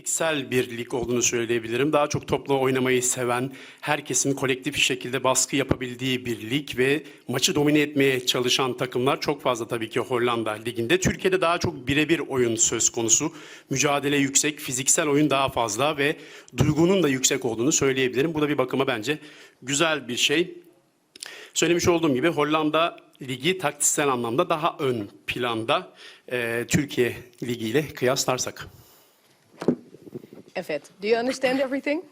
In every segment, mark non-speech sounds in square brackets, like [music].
taktiksel bir lig olduğunu söyleyebilirim. Daha çok topla oynamayı seven, herkesin kolektif bir şekilde baskı yapabildiği bir lig ve maçı domine etmeye çalışan takımlar çok fazla tabii ki Hollanda liginde. Türkiye'de daha çok birebir oyun söz konusu. Mücadele yüksek, fiziksel oyun daha fazla ve duygunun da yüksek olduğunu söyleyebilirim. Bu da bir bakıma bence güzel bir şey. Söylemiş olduğum gibi Hollanda ligi taktiksel anlamda daha ön planda e, Türkiye ligiyle kıyaslarsak. Evet. Do you understand everything?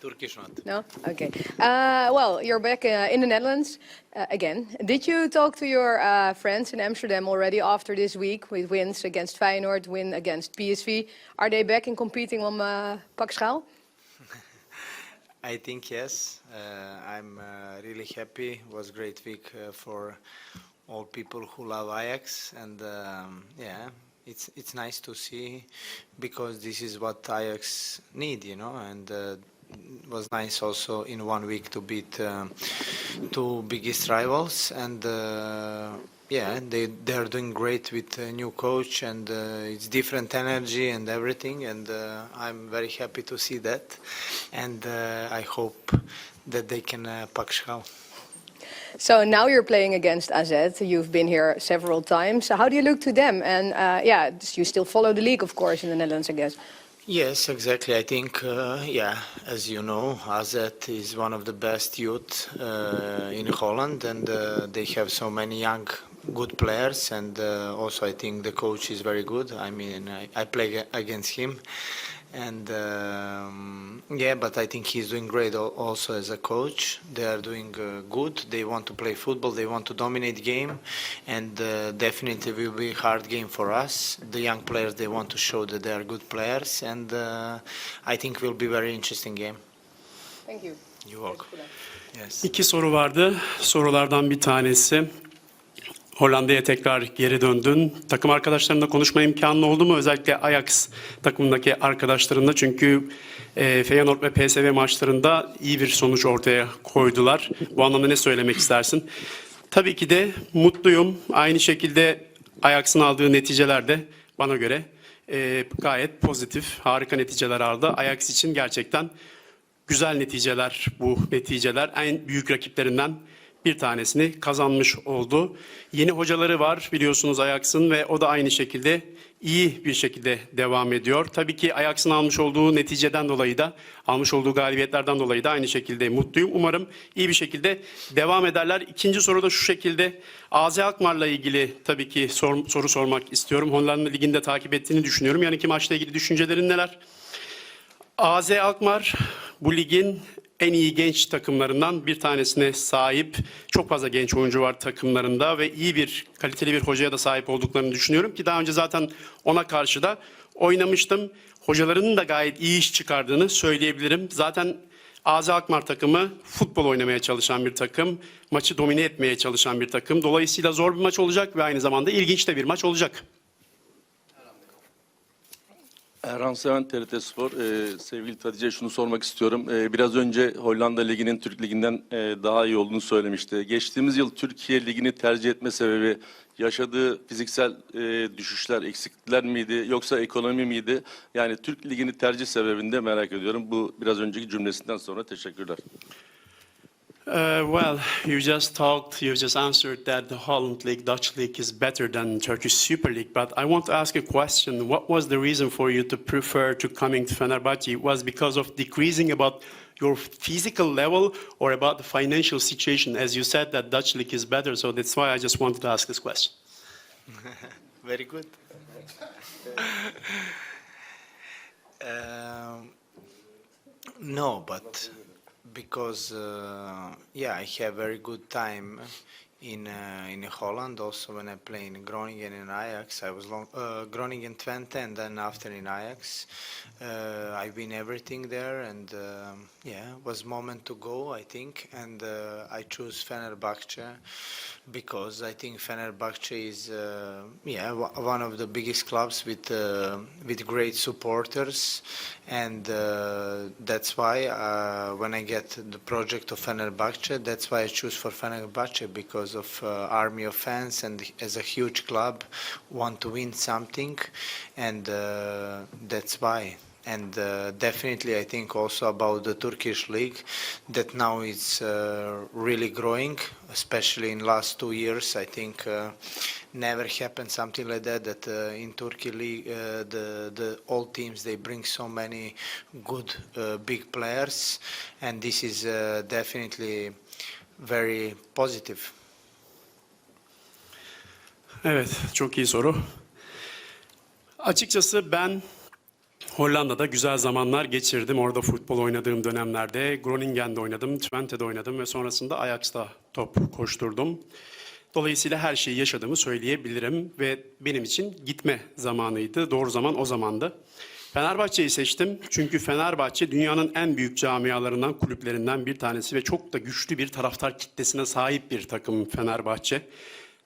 Turkish not. No? Okay. Uh, well, you're back uh, in the Netherlands uh, again. Did you talk to your uh, friends in Amsterdam already after this week with wins against Feyenoord, win against PSV? Are they back in competing on uh, pak schaal? [laughs] I think yes. Uh, I'm uh, really happy. It was a great week uh, for all people who love Ajax, and um, yeah, it's it's nice to see because this is what Ajax need, you know, and. Uh, it was nice also in one week to beat um, two biggest rivals and uh, yeah they they are doing great with a new coach and uh, it's different energy and everything and uh, I'm very happy to see that and uh, I hope that they can uh, pak schaal. So now you're playing against AZ. You've been here several times. So how do you look to them? And uh, yeah, you still follow the league, of course, in the Netherlands, I guess. Yes, exactly. I think, uh, yeah, as you know, AZ is one of the best youth uh, in Holland, and uh, they have so many young, good players. And uh, also, I think the coach is very good. I mean, I, I play against him, and um, yeah, but I think he's doing great al- also as a coach. They are doing uh, good. They want to play football. They want to dominate game, and uh, definitely will be a hard game for us. The young players they want to show that they are good players, and uh, I think will be very interesting game. Thank you. You welcome. Yes. İki soru vardı. Sorulardan bir tanesi. Hollanda'ya tekrar geri döndün. Takım arkadaşlarınla konuşma imkanı oldu mu? Özellikle Ajax takımındaki arkadaşlarınla. Çünkü e, Feyenoord ve PSV maçlarında iyi bir sonuç ortaya koydular. Bu anlamda ne söylemek istersin? Tabii ki de mutluyum. Aynı şekilde Ajax'ın aldığı neticeler de bana göre e, gayet pozitif, harika neticeler aldı. Ajax için gerçekten güzel neticeler bu neticeler. En büyük rakiplerinden bir tanesini kazanmış oldu. Yeni hocaları var biliyorsunuz Ajax'ın ve o da aynı şekilde iyi bir şekilde devam ediyor. Tabii ki Ajax'ın almış olduğu neticeden dolayı da almış olduğu galibiyetlerden dolayı da aynı şekilde mutluyum. Umarım iyi bir şekilde devam ederler. İkinci soru da şu şekilde. AZ Alkmaar'la ilgili tabii ki sor- soru sormak istiyorum. Hollanda Ligi'nde takip ettiğini düşünüyorum. Yani iki maçla ilgili düşüncelerin neler? AZ Alkmaar bu ligin en iyi genç takımlarından bir tanesine sahip. Çok fazla genç oyuncu var takımlarında ve iyi bir kaliteli bir hocaya da sahip olduklarını düşünüyorum ki daha önce zaten ona karşı da oynamıştım. Hocalarının da gayet iyi iş çıkardığını söyleyebilirim. Zaten AZ Alkmaar takımı futbol oynamaya çalışan bir takım, maçı domine etmeye çalışan bir takım. Dolayısıyla zor bir maç olacak ve aynı zamanda ilginç de bir maç olacak. Erhan Seven TRT Spor. Ee, sevgili Tadice şunu sormak istiyorum. Ee, biraz önce Hollanda Ligi'nin Türk Ligi'nden e, daha iyi olduğunu söylemişti. Geçtiğimiz yıl Türkiye Ligi'ni tercih etme sebebi yaşadığı fiziksel e, düşüşler, eksiklikler miydi yoksa ekonomi miydi? Yani Türk Ligi'ni tercih sebebini de merak ediyorum. Bu biraz önceki cümlesinden sonra teşekkürler. Uh, well, you just talked, you just answered that the Holland League, Dutch League is better than Turkish Super League. But I want to ask a question. What was the reason for you to prefer to coming to Fenerbahce? Was because of decreasing about your physical level or about the financial situation? As you said that Dutch League is better, so that's why I just wanted to ask this question. [laughs] Very good. [laughs] um, no, but because uh, yeah, I have very good time in uh, in Holland. Also, when I play in Groningen and Ajax, I was long, uh, Groningen Twente, and then after in Ajax, uh, I win everything there, and um, yeah, was moment to go, I think, and uh, I choose Fenerbahce because I think Fenerbahce is uh, yeah one of the biggest clubs with uh, with great supporters, and that's why when I get the project of Fenerbahce, that's why I choose for Fenerbahce because of uh, army of fans and as a huge club want to win something, and uh, that's why and uh, definitely I think also about the Turkish league that now it's uh, really growing, especially in last two years. I think uh, never happened something like that. That uh, in Turkey league uh, the the all teams they bring so many good uh, big players, and this is uh, definitely very positive. Evet, çok iyi soru. Açıkçası ben Hollanda'da güzel zamanlar geçirdim. Orada futbol oynadığım dönemlerde Groningen'de oynadım, Twente'de oynadım ve sonrasında Ajax'ta top koşturdum. Dolayısıyla her şeyi yaşadığımı söyleyebilirim ve benim için gitme zamanıydı. Doğru zaman o zamandı. Fenerbahçe'yi seçtim çünkü Fenerbahçe dünyanın en büyük camialarından, kulüplerinden bir tanesi ve çok da güçlü bir taraftar kitlesine sahip bir takım Fenerbahçe.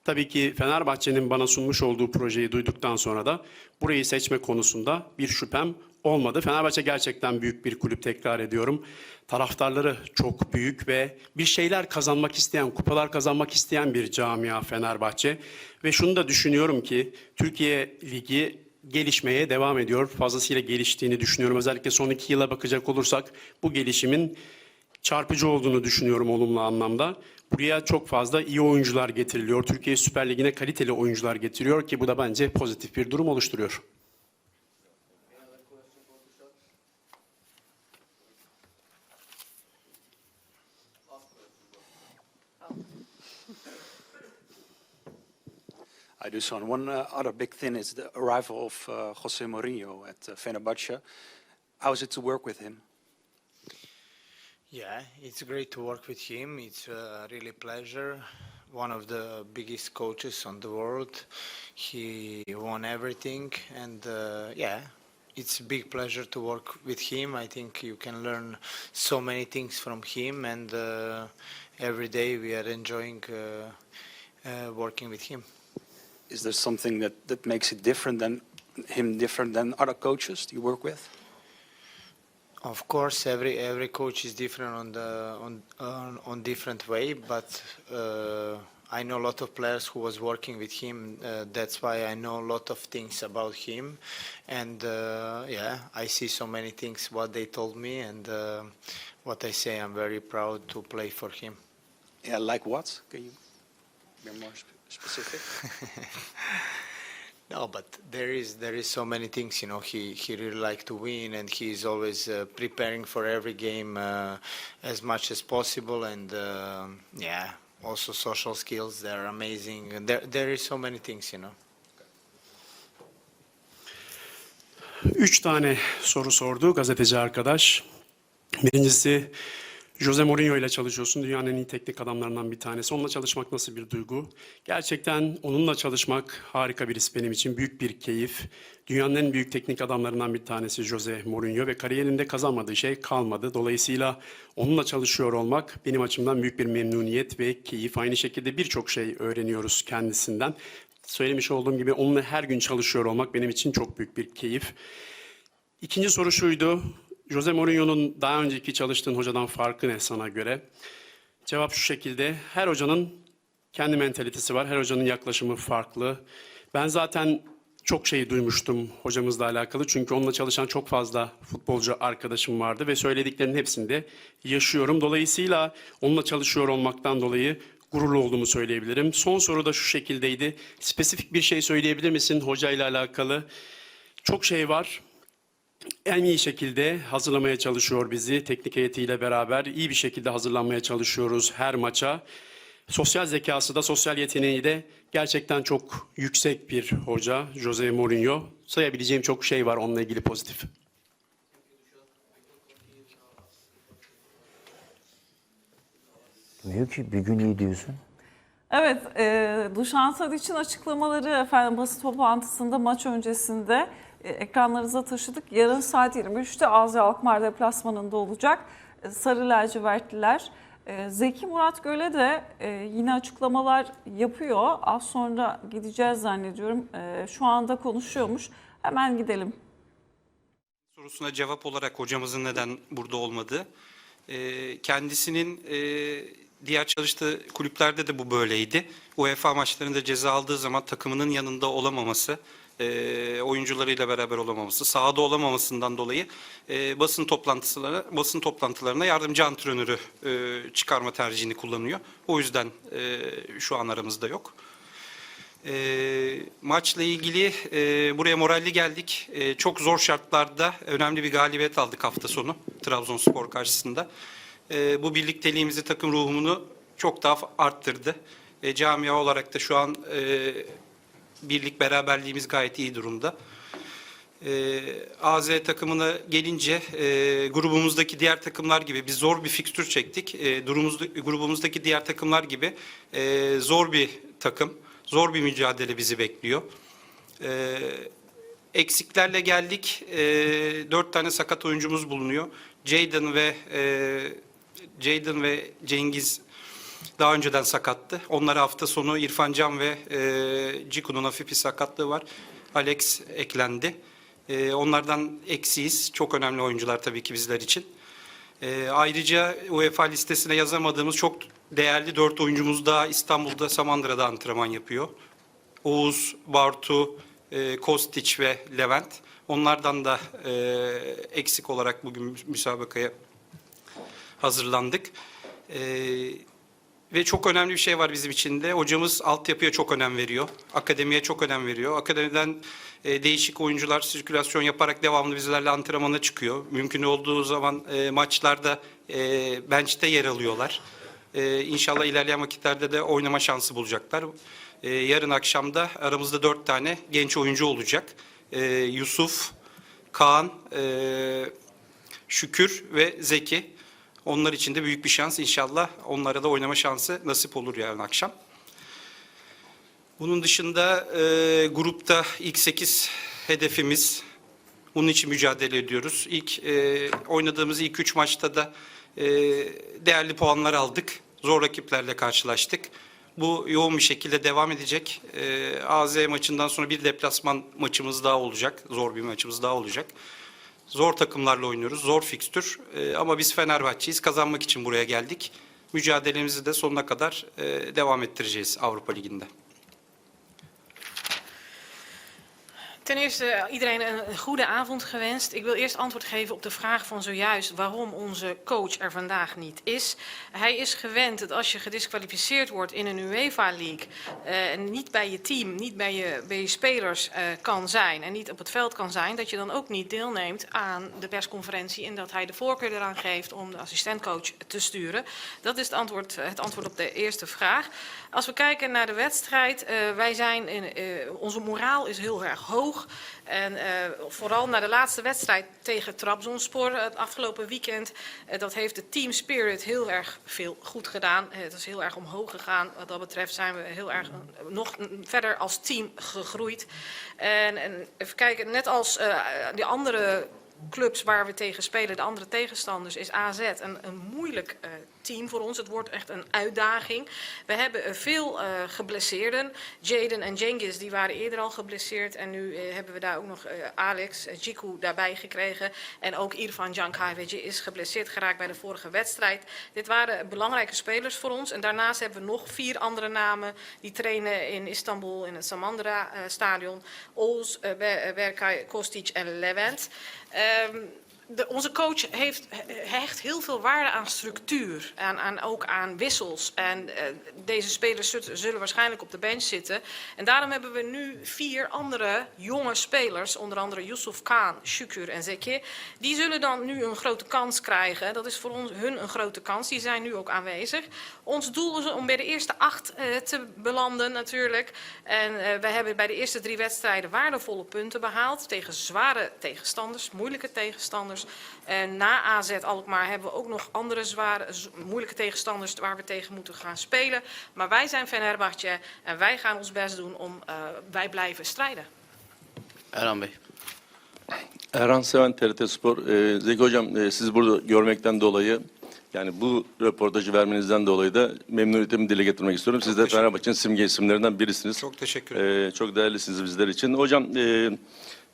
Tabii ki Fenerbahçe'nin bana sunmuş olduğu projeyi duyduktan sonra da burayı seçme konusunda bir şüphem olmadı. Fenerbahçe gerçekten büyük bir kulüp tekrar ediyorum. Taraftarları çok büyük ve bir şeyler kazanmak isteyen, kupalar kazanmak isteyen bir camia Fenerbahçe. Ve şunu da düşünüyorum ki Türkiye Ligi gelişmeye devam ediyor. Fazlasıyla geliştiğini düşünüyorum. Özellikle son iki yıla bakacak olursak bu gelişimin çarpıcı olduğunu düşünüyorum olumlu anlamda. Buraya çok fazla iyi oyuncular getiriliyor. Türkiye Süper Ligi'ne kaliteli oyuncular getiriyor ki bu da bence pozitif bir durum oluşturuyor. I do so. And one uh, other big thing is the arrival of uh, Jose Mourinho at uh, Fenerbahce. How is it to work with him? Yeah, it's great to work with him. It's a really pleasure. One of the biggest coaches on the world. He won everything, and uh, yeah, it's a big pleasure to work with him. I think you can learn so many things from him, and uh, every day we are enjoying uh, uh, working with him. Is there something that, that makes it different than him different than other coaches you work with? Of course, every every coach is different on the on on, on different way, but uh, I know a lot of players who was working with him. Uh, that's why I know a lot of things about him, and uh, yeah, I see so many things what they told me and uh, what I say. I'm very proud to play for him. Yeah, like what? Can you be more sp- specific? [laughs] No, but there is there is so many things. You know, he he really like to win, and he is always uh, preparing for every game uh, as much as possible. And um yeah, also social skills. They're amazing. There there is so many things. You know. Üç tane soru sordu gazeteci arkadaş. Birincisi Jose Mourinho ile çalışıyorsun. Dünyanın en iyi teknik adamlarından bir tanesi. Onunla çalışmak nasıl bir duygu? Gerçekten onunla çalışmak harika bir his benim için. Büyük bir keyif. Dünyanın en büyük teknik adamlarından bir tanesi Jose Mourinho ve kariyerinde kazanmadığı şey kalmadı. Dolayısıyla onunla çalışıyor olmak benim açımdan büyük bir memnuniyet ve keyif. Aynı şekilde birçok şey öğreniyoruz kendisinden. Söylemiş olduğum gibi onunla her gün çalışıyor olmak benim için çok büyük bir keyif. İkinci soru şuydu. Jose Mourinho'nun daha önceki çalıştığın hocadan farkı ne sana göre? Cevap şu şekilde. Her hocanın kendi mentalitesi var. Her hocanın yaklaşımı farklı. Ben zaten çok şey duymuştum hocamızla alakalı. Çünkü onunla çalışan çok fazla futbolcu arkadaşım vardı ve söylediklerinin hepsini de yaşıyorum. Dolayısıyla onunla çalışıyor olmaktan dolayı gururlu olduğumu söyleyebilirim. Son soru da şu şekildeydi. Spesifik bir şey söyleyebilir misin hocayla alakalı? Çok şey var en iyi şekilde hazırlamaya çalışıyor bizi. Teknik heyetiyle beraber iyi bir şekilde hazırlanmaya çalışıyoruz her maça. Sosyal zekası da, sosyal yeteneği de gerçekten çok yüksek bir hoca Jose Mourinho. Sayabileceğim çok şey var onunla ilgili pozitif. Diyor ki bir gün iyi diyorsun. Evet, e, Dušan Tadić'in açıklamaları efendim basın toplantısında maç öncesinde ekranlarınıza taşıdık. Yarın saat 23'te Azi Alkmaar deplasmanında olacak. E, Sarı lacivertliler. E, Zeki Murat Göle de e, yine açıklamalar yapıyor. Az sonra gideceğiz zannediyorum. E, şu anda konuşuyormuş. Hemen gidelim. sorusuna cevap olarak hocamızın neden burada olmadığı. Kendisinin e, diğer çalıştığı kulüplerde de bu böyleydi. UEFA maçlarında ceza aldığı zaman takımının yanında olamaması e, oyuncularıyla beraber olamaması, sahada olamamasından dolayı e, basın toplantılarına basın toplantılarına yardımcı antrenörü e, çıkarma tercihini kullanıyor. O yüzden e, şu an aramızda yok. E, maçla ilgili e, buraya moralli geldik. E, çok zor şartlarda önemli bir galibiyet aldık hafta sonu Trabzonspor karşısında. E, bu birlikteliğimizi, takım ruhunu çok daha arttırdı. E, camia olarak da şu an e, birlik beraberliğimiz gayet iyi durumda. E, AZ takımına gelince e, grubumuzdaki diğer takımlar gibi biz zor bir fikstür çektik. E, durumumuzda, grubumuzdaki diğer takımlar gibi e, zor bir takım, zor bir mücadele bizi bekliyor. E, eksiklerle geldik. E, dört tane sakat oyuncumuz bulunuyor. Jayden ve e, Jayden ve Cengiz daha önceden sakattı. Onlara hafta sonu İrfan Can ve e, Ciku'nun hafif bir sakatlığı var. Alex eklendi. E, onlardan eksiyiz. Çok önemli oyuncular tabii ki bizler için. E, ayrıca UEFA listesine yazamadığımız çok değerli dört oyuncumuz daha İstanbul'da Samandıra'da antrenman yapıyor. Oğuz, Bartu, e, Kostiç ve Levent. Onlardan da e, eksik olarak bugün müsabakaya hazırlandık. E, ve çok önemli bir şey var bizim için de. Hocamız altyapıya çok önem veriyor. Akademiye çok önem veriyor. Akademiden e, değişik oyuncular sirkülasyon yaparak devamlı bizlerle antrenmana çıkıyor. Mümkün olduğu zaman e, maçlarda e, bench'te yer alıyorlar. E, inşallah ilerleyen vakitlerde de oynama şansı bulacaklar. E, yarın akşamda aramızda dört tane genç oyuncu olacak. E, Yusuf, Kaan, e, Şükür ve Zeki. Onlar için de büyük bir şans. İnşallah onlara da oynama şansı nasip olur yarın akşam. Bunun dışında e, grupta ilk 8 hedefimiz. Bunun için mücadele ediyoruz. İlk e, oynadığımız ilk 3 maçta da e, değerli puanlar aldık. Zor rakiplerle karşılaştık. Bu yoğun bir şekilde devam edecek. E, AZ maçından sonra bir deplasman maçımız daha olacak. Zor bir maçımız daha olacak. Zor takımlarla oynuyoruz, zor fikstür. Ee, ama biz Fenerbahçe'yiz, kazanmak için buraya geldik. Mücadelemizi de sonuna kadar e, devam ettireceğiz Avrupa Ligi'nde. Ten eerste iedereen een goede avond gewenst. Ik wil eerst antwoord geven op de vraag van zojuist waarom onze coach er vandaag niet is. Hij is gewend dat als je gedisqualificeerd wordt in een UEFA League eh, niet bij je team, niet bij je, bij je spelers eh, kan zijn en niet op het veld kan zijn, dat je dan ook niet deelneemt aan de persconferentie en dat hij de voorkeur eraan geeft om de assistentcoach te sturen. Dat is het antwoord, het antwoord op de eerste vraag. Als we kijken naar de wedstrijd, eh, wij zijn in, eh, onze moraal is heel erg hoog. En eh, vooral naar de laatste wedstrijd tegen Trabzonspor het afgelopen weekend. eh, dat heeft de team spirit heel erg veel goed gedaan. Eh, het is heel erg omhoog gegaan. Wat dat betreft zijn we heel erg eh, nog verder als team gegroeid. En, en even kijken, net als eh die andere clubs waar we tegen spelen, de andere tegenstanders, is AZ een, moeilijk eh, voor ons. Het wordt echt een uitdaging. We hebben eh, veel eh, geblesseerden. Jaden en Jengis die waren eerder al geblesseerd. En nu eh, hebben we daar ook nog Alex, uh, Jiku daarbij gekregen. En ook Irfan Jankhayveci is geblesseerd geraakt bij de vorige wedstrijd. Dit waren belangrijke spelers voor ons. En daarnaast hebben we nog vier andere namen die trainen in Istanbul in het Samandra stadion. Ols, Berkay, Kostic en Levent. Ehm, de, onze coach heeft, hecht heel veel waarde aan structuur en aan, ook aan wissels. En eh, deze spelers zullen waarschijnlijk op de bench zitten. En daarom hebben we nu vier andere jonge spelers, onder andere Yusuf Khan, Shukur en Zeki. Die zullen dan nu een grote kans krijgen. Dat is voor ons, hun een grote kans. Die zijn nu ook aanwezig. Ons doel is om bij de eerste acht eh, te belanden natuurlijk. En eh, we hebben bij de eerste drie wedstrijden waardevolle punten behaald. Tegen zware tegenstanders, moeilijke tegenstanders. En na AZ Alkmaar hebben we ook nog andere zware, moeilijke tegenstanders waar we tegen moeten gaan spelen. Maar wij zijn Fenerbahce en wij gaan ons best doen om, eh, wij blijven strijden. Erhan Bey. Erhan Seven TRT Spor. Ee, Zeki Hocam e, sizi burada görmekten dolayı yani bu röportajı vermenizden dolayı da memnuniyetimi dile getirmek istiyorum. Siz de Fenerbahçe'nin simge isimlerinden birisiniz. Çok teşekkür ederim. Ee, çok değerlisiniz bizler için. Hocam e,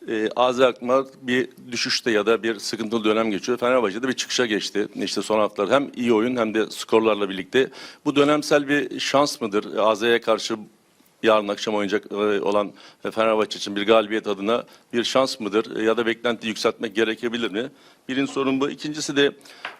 e, AZ Alkmaar bir düşüşte ya da bir sıkıntılı dönem geçiyor. Fenerbahçe'de bir çıkışa geçti. İşte son haftalar hem iyi oyun hem de skorlarla birlikte. Bu dönemsel bir şans mıdır? AZ'ye karşı yarın akşam oynayacak e, olan Fenerbahçe için bir galibiyet adına bir şans mıdır E, ya da beklenti yükseltmek gerekebilir mi? Birinci sorun bu. İkincisi de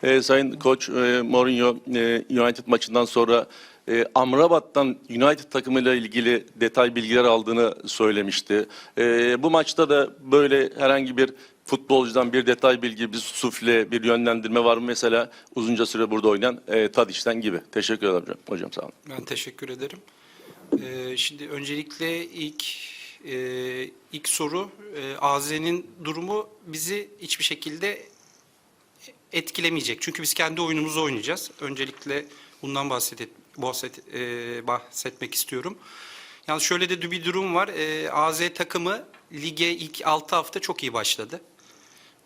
e, Sayın Koç e, Mourinho e, United maçından sonra e, Amrabat'tan United takımıyla ilgili detay bilgiler aldığını söylemişti. E, bu maçta da böyle herhangi bir futbolcudan bir detay bilgi, bir sufle, bir yönlendirme var mı? Mesela uzunca süre burada oynayan e, Tadiş'ten gibi. Teşekkür ederim hocam. Sağ olun. Ben teşekkür ederim. Ee, şimdi öncelikle ilk e, ilk soru e, AZ'nin durumu bizi hiçbir şekilde etkilemeyecek. Çünkü biz kendi oyunumuzu oynayacağız. Öncelikle bundan bahset, bahset, e, bahsetmek istiyorum. Yalnız şöyle de bir durum var. E, AZ takımı lige ilk 6 hafta çok iyi başladı.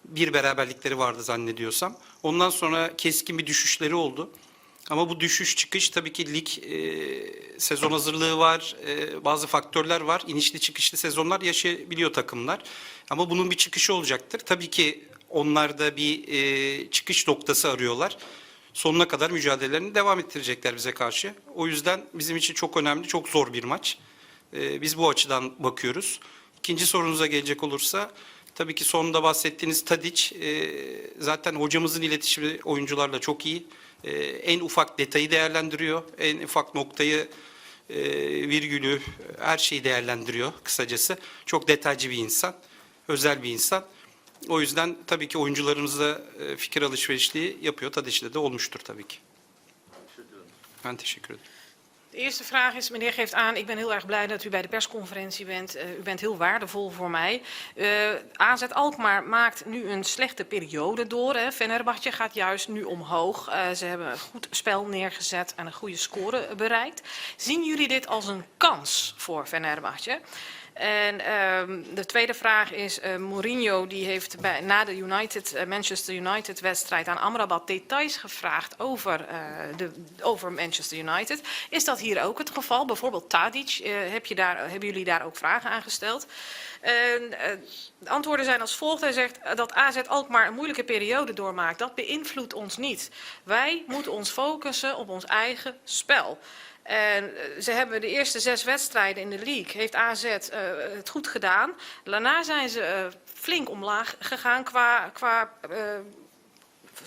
Bir beraberlikleri vardı zannediyorsam. Ondan sonra keskin bir düşüşleri oldu. Ama bu düşüş çıkış tabii ki lig e, sezon hazırlığı var, e, bazı faktörler var. İnişli çıkışlı sezonlar yaşayabiliyor takımlar. Ama bunun bir çıkışı olacaktır. Tabii ki onlar da bir e, çıkış noktası arıyorlar. Sonuna kadar mücadelelerini devam ettirecekler bize karşı. O yüzden bizim için çok önemli, çok zor bir maç. E, biz bu açıdan bakıyoruz. İkinci sorunuza gelecek olursa tabii ki sonunda bahsettiğiniz Tadic e, zaten hocamızın iletişimi oyuncularla çok iyi. E, en ufak detayı değerlendiriyor. En ufak noktayı, e, virgülü, her şeyi değerlendiriyor kısacası. Çok detaycı bir insan, özel bir insan. O yüzden tabii ki oyuncularımızla e, fikir alışverişliği yapıyor. Tadic'le de olmuştur tabii ki. Ben teşekkür ederim. De eerste vraag is, meneer geeft aan, ik ben heel erg blij dat u bij de persconferentie bent. Uh, u bent heel waardevol voor mij. Uh, AZ Alkmaar maakt nu een slechte periode door. Hè. Fenerbahce gaat juist nu omhoog. Uh, ze hebben een goed spel neergezet en een goede score bereikt. Zien jullie dit als een kans voor Fenerbahce? En um, de tweede vraag is, Mourinho die heeft bij, na de United, Manchester United wedstrijd aan Amrabat details gevraagd over, de, over Manchester United. Is dat hier ook het geval? Bijvoorbeeld Tadic, heb je daar, hebben jullie daar ook vragen aan gesteld? de antwoorden zijn als volgt. Hij zegt dat AZ Alkmaar een moeilijke periode doormaakt. Dat beïnvloedt ons niet. Wij moeten ons focussen op ons eigen spel. En ze hebben de eerste zes wedstrijden in de league, heeft AZ uh, het goed gedaan. Daarna zijn ze uh, flink omlaag gegaan qua, qua uh,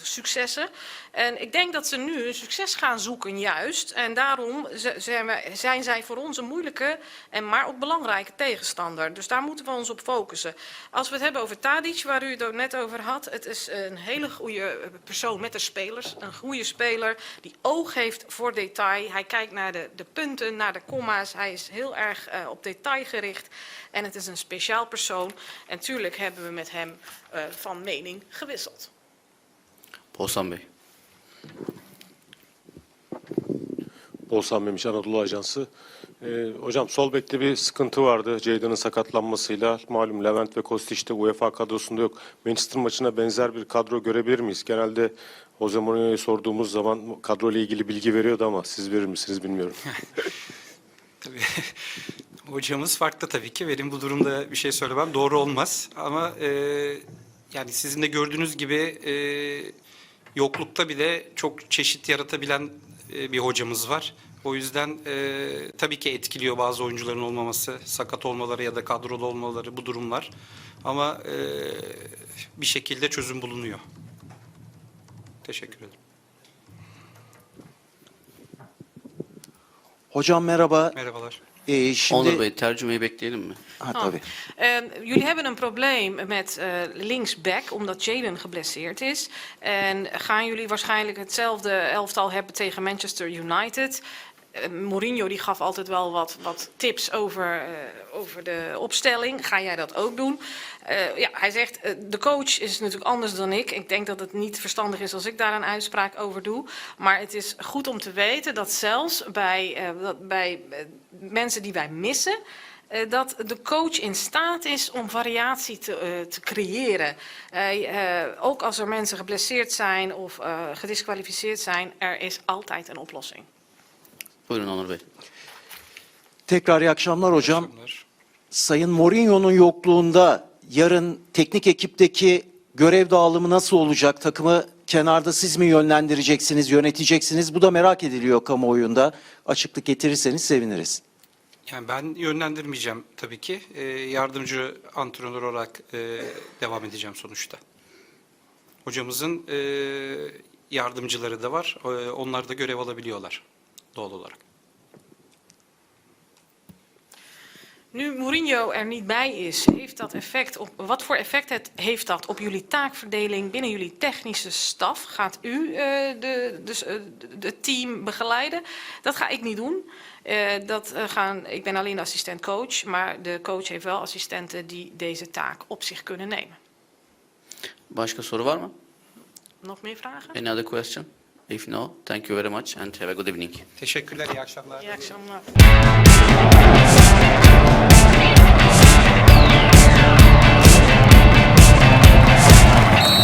successen. En ik denk dat ze nu een succes gaan zoeken juist. En daarom zijn, zij voor ons een moeilijke en maar ook belangrijke tegenstander. Dus daar moeten we ons op focussen. Als we het hebben over Tadic, waar u het net over had. Het is een hele goede persoon met de spelers. Een goede speler die oog heeft voor detail. Hij kijkt naar de, de punten, naar de comma's. Hij is heel erg uh, op detail gericht. En het is een speciaal persoon. En tuurlijk hebben we met hem uh, van mening gewisseld. Oğuzhan Bey. Oğuzhan Memiş Anadolu Ajansı. Ee, hocam sol bekte bir sıkıntı vardı Ceyda'nın sakatlanmasıyla. Malum Levent ve Kostiç de UEFA kadrosunda yok. Manchester maçına benzer bir kadro görebilir miyiz? Genelde Jose Mourinho'ya sorduğumuz zaman kadro ile ilgili bilgi veriyordu ama siz verir misiniz bilmiyorum. [laughs] Tabii. [laughs] Hocamız farklı tabii ki. Benim bu durumda bir şey söylemem doğru olmaz. Ama e, yani sizin de gördüğünüz gibi e, yoklukta bile çok çeşit yaratabilen e, bir hocamız var. O yüzden e, tabii ki etkiliyor bazı oyuncuların olmaması, sakat olmaları ya da kadroda olmaları bu durumlar. Ama e, bir şekilde çözüm bulunuyor. Teşekkür ederim. Hocam merhaba. Merhabalar. Ee, şimdi Onur Bey tercümeyi bekleyelim mi? ha, Oh. tabii. Uh, jullie hebben een probleem met uh, linksback, omdat Jaden geblesseerd is. En gaan jullie waarschijnlijk hetzelfde elftal hebben tegen Manchester United? Uh, Mourinho die gaf altijd wel wat, wat tips over, uh, over de opstelling. Ga jij dat ook doen? Uh, ja, hij zegt, de coach is natuurlijk anders dan ik. Ik denk dat het niet verstandig is als ik daar een uitspraak over doe. Maar het is goed om te weten dat zelfs bij, bij mensen die wij missen... Dat de coach in staat is om variatie te, te creëren. Ook als er mensen geblesseerd zijn of gedisqualificeerd zijn, er is altijd een oplossing. Buyurun Onur Bey. Tekrar iyi akşamlar hocam. Akşamlar. Sayın Mourinho'nun yokluğunda yarın teknik ekipteki görev dağılımı nasıl olacak? Takımı kenarda siz mi yönlendireceksiniz, yöneteceksiniz? Bu da merak ediliyor kamuoyunda. Açıklık getirirseniz seviniriz. Yani ben yönlendirmeyeceğim tabii ki. Ee, yardımcı antrenör olarak e, devam edeceğim sonuçta. Hocamızın e, yardımcıları da var. E, onlar da görev alabiliyorlar doğal olarak. Nu Mourinho er niet bij is, heeft dat effect op, wat voor effect het, heeft dat op jullie taakverdeling binnen jullie technische staf? Gaat u eh, de, dus, eh, de- het team begeleiden? Dat ga ik niet doen. Eh, dat, gaan, ik ben alleen de assistent coach, maar de coach heeft wel assistenten die deze taak op zich kunnen nemen. Başka soru var mı? Nog meer vragen? Any other question? If no, thank you very much and have a good evening. Teşekkürler, iyi akşamlar. Hem, eh,